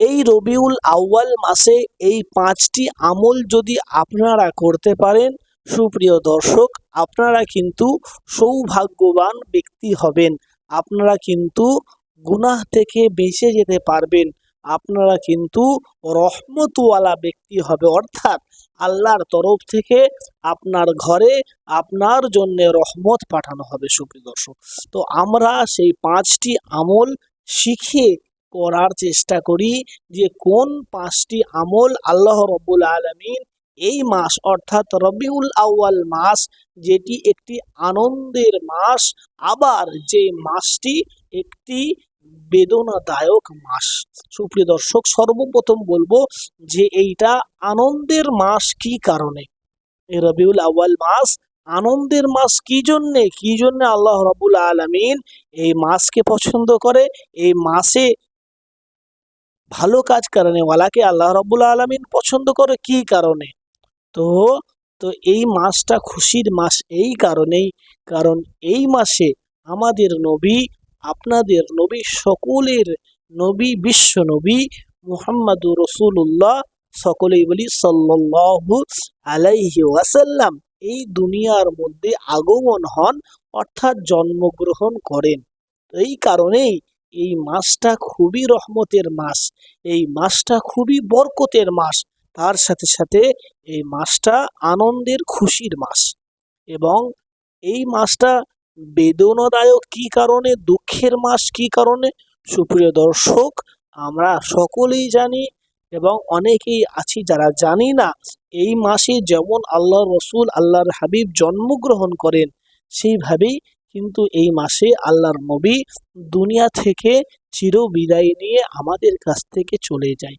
এই রবিউল আউয়াল মাসে এই পাঁচটি আমল যদি আপনারা করতে পারেন, সুপ্রিয় দর্শক, আপনারা কিন্তু সৌভাগ্যবান ব্যক্তি হবেন। আপনারা কিন্তু গুনাহ থেকে বেঁচে যেতে পারবেন। আপনারা কিন্তু রহমতওয়ালা ব্যক্তি হবে। অর্থাৎ আল্লাহর তরফ থেকে আপনার ঘরে আপনার জন্য রহমত পাঠানো হবে, সুপ্রিয় দর্শক। তো আমরা সেই পাঁচটি আমল শিখে করার চেষ্টা করি যে কোন পাঁচটি আমল আল্লাহ রব্বুল আলমিন এই মাস, অর্থাৎ রবিউল আউয়াল মাস, যেটি একটি আনন্দের মাস, আবার যে মাসটি একটি বেদনাদায়ক মাস। সুপ্রিয় দর্শক, সর্বপ্রথম বলব যে এইটা আনন্দের মাস কি কারণে? রবিউল আউয়াল মাস আনন্দের মাস কি জন্যে? কি জন্যে আল্লাহ রবুল আলমিন এই মাসকে পছন্দ করে? এই মাসে ভালো কাজ কারণে ওয়ালাকে আল্লাহ রব্বুল আলমিন পছন্দ করে কি কারণে? তো তো এই মাসটা খুশির মাস এই কারণেই, কারণ এই মাসে আমাদের নবী, আপনাদের নবী, সকলের নবী, বিশ্ব নবী মুহাম্মাদুর রসুল্লাহ সকলেই বলি সাল্লাল্লাহু আলাইহি ওয়াসাল্লাম এই দুনিয়ার মধ্যে আগমন হন অর্থাৎ জন্মগ্রহণ করেন। এই কারণেই এই মাসটা খুবই রহমতের মাস এই মাসটা খুবই বরকতের মাস তার সাথে সাথে এই মাসটা আনন্দের খুশির মাস এবং এই মাসটা বেদনাদায়ক কি কারণে, দুঃখের মাস কি কারণে? সুপ্রিয় দর্শক, আমরা সকলেই জানি এবং অনেকেই আছি যারা জানি না এই মাসে যেমন আল্লাহ রসুল, আল্লাহর হাবিব জন্মগ্রহণ করেন, সেইভাবেই কিন্তু এই মাসে আল্লাহর নবী দুনিয়া থেকে চির বিদায় নিয়ে আমাদের কাছ থেকে চলে যায়।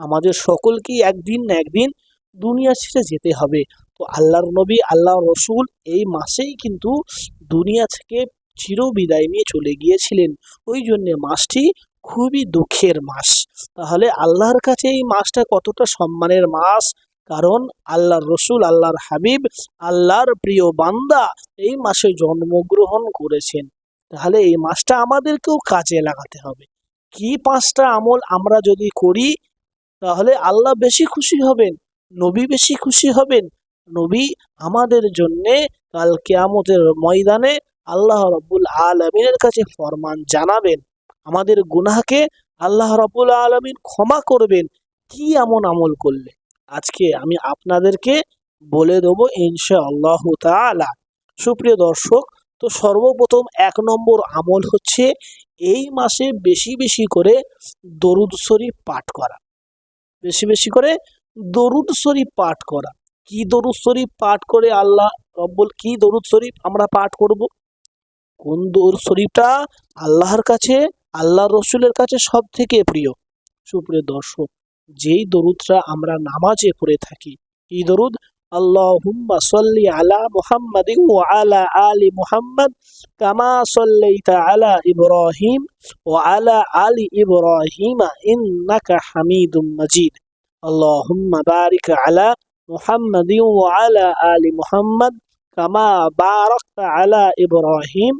আমাদের সকলকেই একদিন না একদিন দুনিয়া ছেড়ে যেতে হবে। তো আল্লাহর নবী আল্লাহ রসুল এই মাসেই কিন্তু দুনিয়া থেকে চির বিদায় নিয়ে চলে গিয়েছিলেন। ওই জন্যে মাসটি খুবই দুঃখের মাস। তাহলে আল্লাহর কাছে এই মাসটা কতটা সম্মানের মাস? কারণ আল্লাহর রসুল, আল্লাহর হাবিব, আল্লাহর প্রিয় বান্দা এই মাসে জন্মগ্রহণ করেছেন। তাহলে এই মাসটা আমাদেরকেও কাজে লাগাতে হবে। কি পাঁচটা আমল আমরা যদি করি, তাহলে আল্লাহ বেশি খুশি হবেন, নবী বেশি খুশি হবেন। নবী আমাদের জন্যে কাল কেয়ামতের ময়দানে আল্লাহ রব্বুল আলমিনের কাছে ফরমান জানাবেন। আমাদের গুনাহকে আল্লাহ রব্বুল আলমিন ক্ষমা করবেন। কি এমন আমল করলে? আজকে আমি আপনাদেরকে বলে দেবো ইনশা আল্লাহ তালা সুপ্রিয় দর্শক, তো সর্বপ্রথম এক নম্বর আমল হচ্ছে এই মাসে বেশি বেশি করে দরুদ শরীফ পাঠ করা। বেশি বেশি করে দরুদ শরীফ পাঠ করা। কি দরুদ শরীফ পাঠ করে আল্লাহ রব্বুল, কি দরুদ শরীফ আমরা পাঠ করব? কোন দরুদ শরীফটা আল্লাহর কাছে আল্লাহ রসুলের কাছে সব থেকে প্রিয়? সুপ্রিয় দর্শক যেই দরুদটা আমরা নামাজে পড়ে থাকি, এই দরুদ আল্লাহুম্মা সাল্লি আলা মুহাম্মাদিন ওয়া আলা আলি মুহাম্মাদ কামা সাল্লাইতা আলা ইব্রাহিম ওয়া আলা আলি ইব্রাহিম ইন্নাকা হামিদুম মাজিদ। আল্লাহুম্মা বারিক আলা মুহাম্মাদিন ওয়া আলা আলি মুহাম্মাদ কামা বারাকতা আলা ইব্রাহিম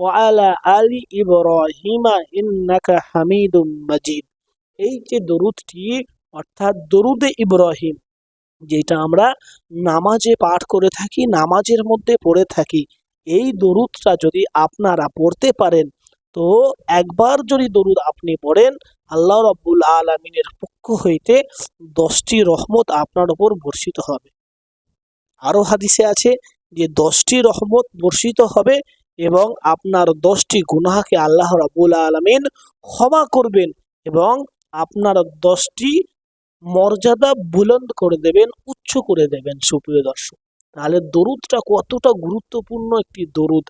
ওয়া আলা আলি ইব্রাহিম ইন্নাকা হামিদুম মাজিদ। এই যে দরুদটি, অর্থাৎ দরুদে ইব্রাহিম, যেটা আমরা নামাজে পাঠ করে থাকি, নামাজের মধ্যে পড়ে থাকি, এই দরুদটা যদি আপনারা পড়তে পারেন, তো একবার যদি দরুদ আপনি পড়েন, আল্লাহ রব্বুল আলমিনের পক্ষ হইতে দশটি রহমত আপনার ওপর বর্ষিত হবে। আরও হাদিসে আছে যে দশটি রহমত বর্ষিত হবে এবং আপনার দশটি গুনাহকে আল্লাহ রব্বুল আলমিন ক্ষমা করবেন এবং আপনার দশটি মর্যাদা বুলন্দ করে দেবেন, উচ্চ করে দেবেন সুপ্রিয় দর্শক। তাহলে দরুদটা কতটা গুরুত্বপূর্ণ একটি দরুদ?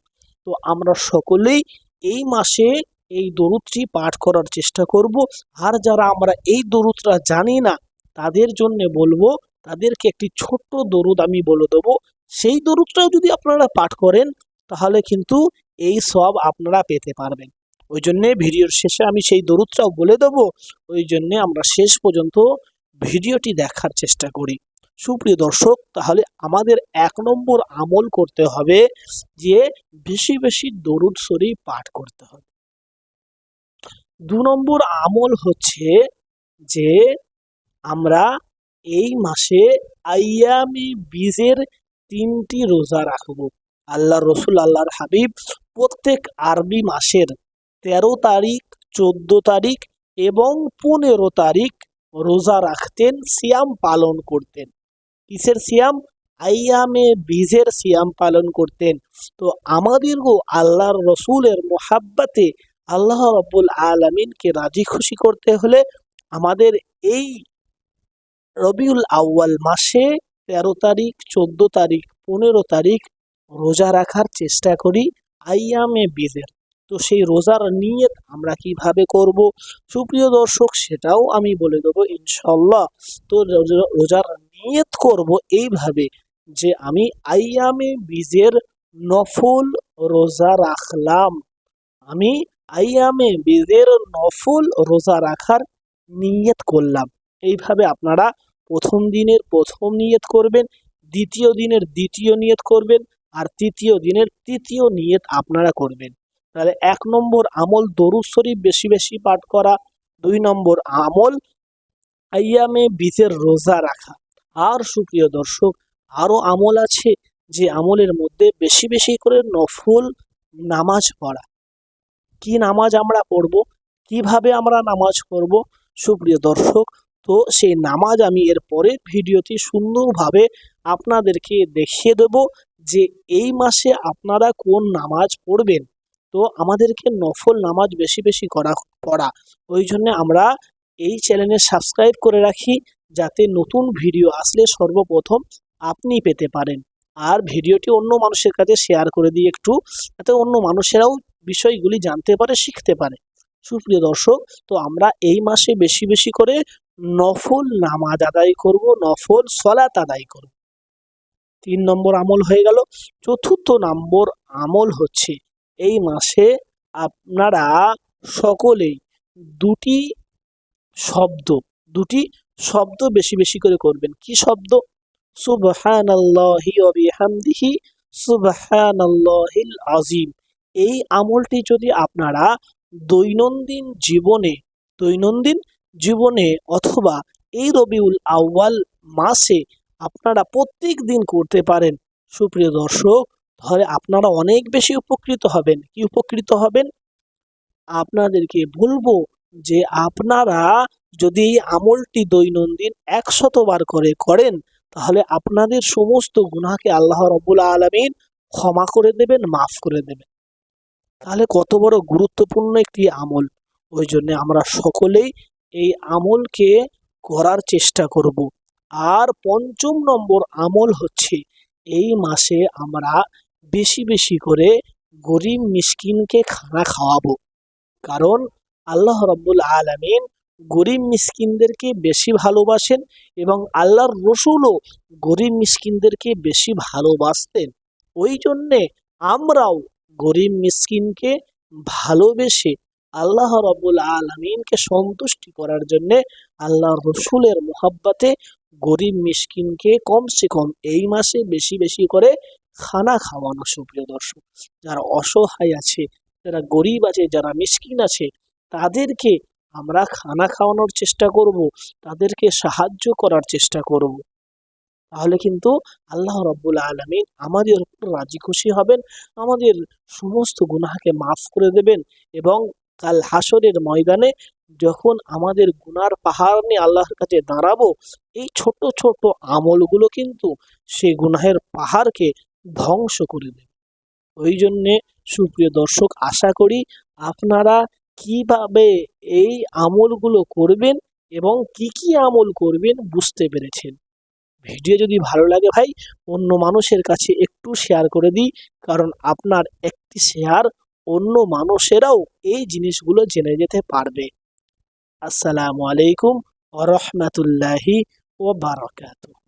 তো আমরা সকলেই এই মাসে এই দরুদটি পাঠ করার চেষ্টা করব। আর যারা আমরা এই দরুদটা জানি না, তাদের জন্য বলব, তাদেরকে একটি ছোট্ট দরুদ আমি বলে দেবো। সেই দরুদটাও যদি আপনারা পাঠ করেন, তাহলে কিন্তু এই সব আপনারা পেতে পারবেন। ওই জন্যে ভিডিওর শেষে আমি সেই দরুদটাও বলে দেবো। ওই জন্যে আমরা শেষ পর্যন্ত ভিডিওটি দেখার চেষ্টা করি। সুপ্রিয় দর্শক, তাহলে আমাদের এক নম্বর আমল করতে হবে যে বেশি বেশি দরুদ শরীফ পাঠ করতে হবে। দু নম্বর আমল হচ্ছে যে আমরা এই মাসে আইয়ামে বীজের তিনটি রোজা রাখব। আল্লাহ রসুল, আল্লাহর হাবিব প্রত্যেক আরবি মাসের তেরো তারিখ, চোদ্দ তারিখ এবং পনেরো তারিখ রোজা রাখতেন, সিয়াম পালন করতেন। কিসের সিয়াম? আইয়ামে বীজের সিয়াম পালন করতেন। তো আমাদেরও আল্লাহর রসুলের মোহাব্বাতে আল্লাহ রব্বুল আলমিনকে রাজি খুশি করতে হলে আমাদের এই রবিউল আউয়াল মাসে তেরো তারিখ, চোদ্দ তারিখ, পনেরো তারিখ রোজা রাখার চেষ্টা করি আইয়ামে বীজের। তো সেই রোজার নিয়ত আমরা কীভাবে করব? সুপ্রিয় দর্শক, সেটাও আমি বলে দেবো ইনশাল্লাহ তো রোজার নিয়ত করব এইভাবে যে আমি আইয়ামে বীজের নফল রোজা রাখলাম। আমি আইয়ামে বীজের নফল রোজা রাখার নিয়ত করলাম। এইভাবে আপনারা প্রথম দিনের প্রথম নিয়ত করবেন, দ্বিতীয় দিনের দ্বিতীয় নিয়ত করবেন, আর তৃতীয় দিনের তৃতীয় নিয়ত আপনারা করবেন। তাহলে এক নম্বর আমল দরুদ শরীফ বেশি বেশি পাঠ করা। দুই নম্বর আমল আইয়ামে বীজের রোজা রাখা। আর সুপ্রিয় দর্শক আরও আমল আছে যে আমলের মধ্যে বেশি বেশি করে নফল নামাজ পড়া। কি নামাজ আমরা পড়ব? কীভাবে আমরা নামাজ পড়ব? সুপ্রিয় দর্শক, তো সেই নামাজ আমি এর পরের ভিডিওটি সুন্দরভাবে আপনাদেরকে দেখিয়ে দেব যে এই মাসে আপনারা কোন নামাজ পড়বেন। তো আমাদেরকে নফল নামাজ বেশি বেশি করা, পড়া। ওই জন্য আমরা এই চ্যানেলে সাবস্ক্রাইব করে রাখি যাতে নতুন ভিডিও আসলে সর্বপ্রথম আপনি পেতে পারেন। আর ভিডিওটি অন্য মানুষের কাছে শেয়ার করে দিই একটু, যাতে অন্য মানুষেরাও বিষয়গুলি জানতে পারে, শিখতে পারে। সুপ্রিয় দর্শক, তো আমরা এই মাসে বেশি বেশি করে নফল নামাজ আদায় করব, নফল সলাত আদায় করব। তিন নম্বর আমল হয়ে গেল। চতুর্থ নম্বর আমল হচ্ছে এই মাসে আপনারা সকলেই দুটি শব্দ দুটি শব্দ বেশি বেশি করে করবেন। কি শব্দ? সুবহানাল্লাহি ওয়া বিহামদিহি সুবহানাল্লাহিল আজিম এই আমলটি যদি আপনারা দৈনন্দিন জীবনে দৈনন্দিন জীবনে অথবা এই রবিউল আউয়াল মাসে আপনারা প্রত্যেক দিন করতে পারেন। সুপ্রিয় দর্শক তাহলে আপনারা অনেক বেশি উপকৃত হবেন। কি উপকৃত হবেন? আপনাদেরকে বলব যে আপনারা যদি এই আমলটি দৈনন্দিন একশতবার করে করেন, তাহলে আপনাদের সমস্ত গুনাহকে আল্লাহ রব্বুল আলমিন ক্ষমা করে দেবেন, মাফ করে দেবেন। তাহলে কত বড় গুরুত্বপূর্ণ একটি আমল। ওই জন্য আমরা সকলেই এই আমলকে করার চেষ্টা করব। আর পঞ্চম নম্বর আমল হচ্ছে, এই মাসে আমরা বেশি বেশি করে গরিব মিসকিনকে খানা খাওয়াবো। কারণ আল্লাহ রব্বুল আলমিন গরিব মিসকিনদেরকে বেশি ভালোবাসেন এবং আল্লাহর রসুলও গরিব মিসকিনদেরকে বেশি ভালোবাসতেন। ওই জন্যে আমরাও গরিব মিসকিনকে ভালোবেসে আল্লাহ রব্বুল আলমিনকে সন্তুষ্টি করার জন্যে আল্লাহ রসুলের মোহাব্বাতে গরিব মিসকিনকে কমসে কম এই মাসে বেশি বেশি করে খানা খাওয়ানো সুপ্রিয় দর্শক। যারা অসহায় আছে, যারা গরিব আছে, যারা মিসকিন আছে, তাদেরকে আমরা খানা খাওয়ানোর চেষ্টা করব, তাদেরকে সাহায্য করার চেষ্টা করব। তাহলে কিন্তু আল্লাহ রব্বুল আলমিন আমাদের রাজি খুশি হবেন, আমাদের সমস্ত গুনাহকে মাফ করে দেবেন এবং কাল হাসরের ময়দানে যখন আমাদের গুনার পাহাড় নিয়ে আল্লাহর কাছে দাঁড়াবো, এই ছোট ছোট আমলগুলো কিন্তু সেই গুনাহের পাহাড়কে ধ্বংস করে দেবে। ওই জন্যে সুপ্রিয় দর্শক, আশা করি আপনারা কীভাবে এই আমলগুলো করবেন এবং কি কি আমল করবেন বুঝতে পেরেছেন। ভিডিও যদি ভালো লাগে ভাই, অন্য মানুষের কাছে একটু শেয়ার করে দিই, কারণ আপনার একটি শেয়ার অন্য মানুষেরাও এই জিনিসগুলো জেনে যেতে পারবে। আসসালামু আলাইকুম ওরহমতুল্লাহি ও বারাকাতুহ।